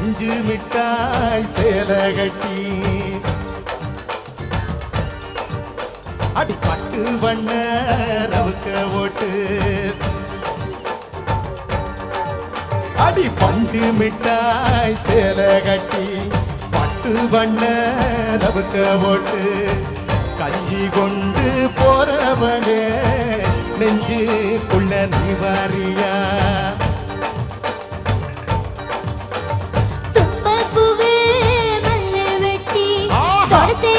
அஞ்சு மிட்டாய் சேலை கட்டி. அடி பட்டு வண்ண ரவுக்க ஓட்டு. அடி பஞ்சு மிட்டாய் சேலை கட்டி. பட்டு வண்ண ரவுக்க ஓட்டு. கஞ்சி கொண்டு போறவனே நெஞ்சு புள்ள நிவாரியா കൊടുത്തേ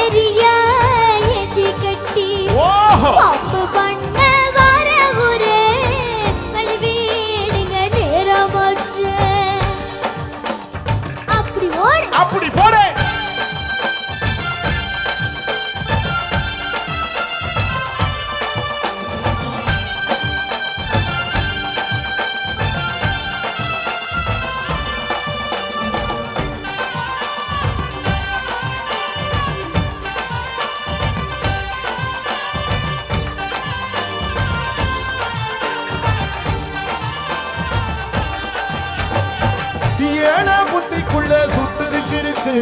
புத்திக்குள்ள சுத்துருக்கு இருக்கு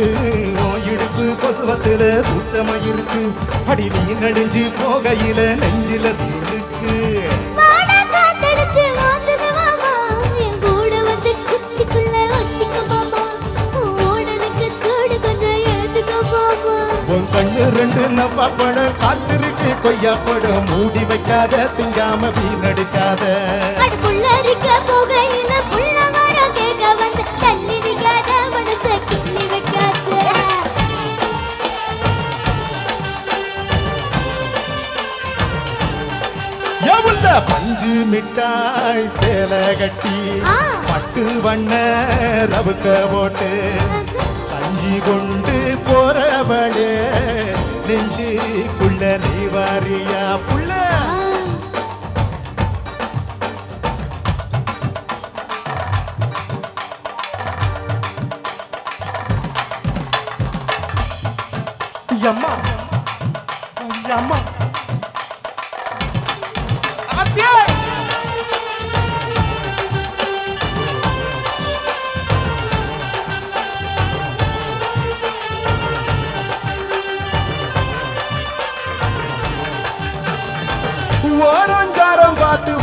உன் இடுப்பு கொசுவத்துல சுத்தமா இருக்கு அடி நீ நடிஞ்சு போகையில நெஞ்சில உன் கண்ணு ரெண்டு நப்பா படம் காய்ச்சிருக்கு. கொய்யா படம் மூடி வைக்காத திங்காம வீணடிக்காத போகையில எவுள்ள பஞ்சு மிட்டாய் சேல கட்டி. பட்டு வண்ண ரவுக்க போட்டு கஞ்சி கொண்டு போறவளே நெஞ்சுக்குள்ள நீ வாரியா புள்ள அம்மா அம்மா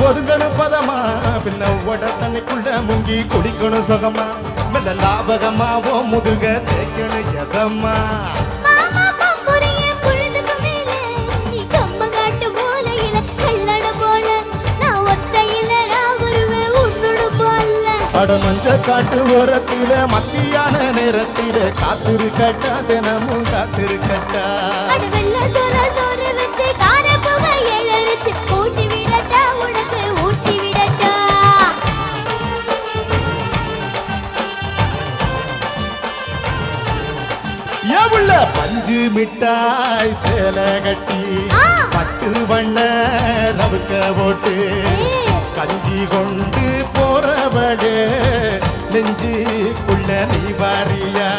ஒதுங்கணும் பதமா? பின்ன உட தண்ணிக்குள்ள முங்கி குடிக்கணும் சுகமா? மெல்ல லாபகமாவோ முதுக தேய்க்கணும் எதம்மா அட மஞ்ச காட்டு ஓரத்தில மத்தியான நேரத்தில காத்திருக்கட்டா தினமும் காத்திருக்கட்டா. அட எவுள்ள பஞ்சு மிட்டாய் சேல கட்டி. பட்டு வண்ண ரவுக்க போட்டு. கஞ்சி கொண்டு போறவளே நெஞ்சுக்குள்ள நீ வாரியா